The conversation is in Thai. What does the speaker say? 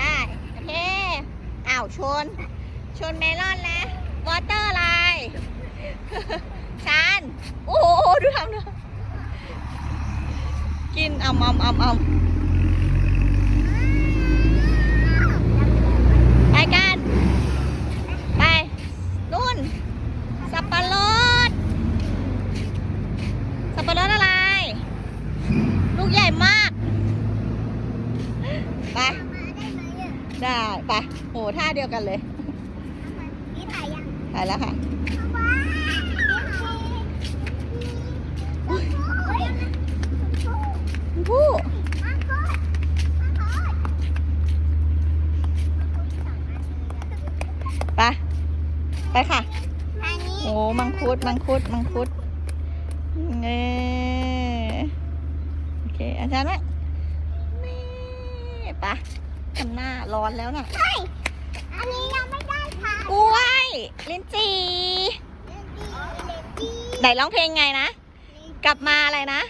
อ่าโอเคอ้าวชน ชนเมลอนแล้ววอเตอร์ไลน์ชานโอ้โหดูทำดูกินอ่ำอ่ำอ่ำอ่ำไปกัน ไป นู่น สับปะรด สับปะรดอะไร ลูกใหญ่มาก ไป ได้ไปโหท่าเดียวกันเลยนี่ถ่ายยังถ่ายแล้วค่ะว้าวนี่เฮ้ยผู้มาโคตรมาโคตรไปไปค่ะอันนี้โอ้มังคุดมังคุดมังคุดเน่โอเคอาจารย์ว่านี่ไป ทำหน้าร้อนแล้วน่ะเฮ้ยอันนี้ยังไม่ได้ค่ะกล้วยลิ้นจี่เลนดีเลนดีไหนร้องเพลงไงนะ กลับมาอะไรนะ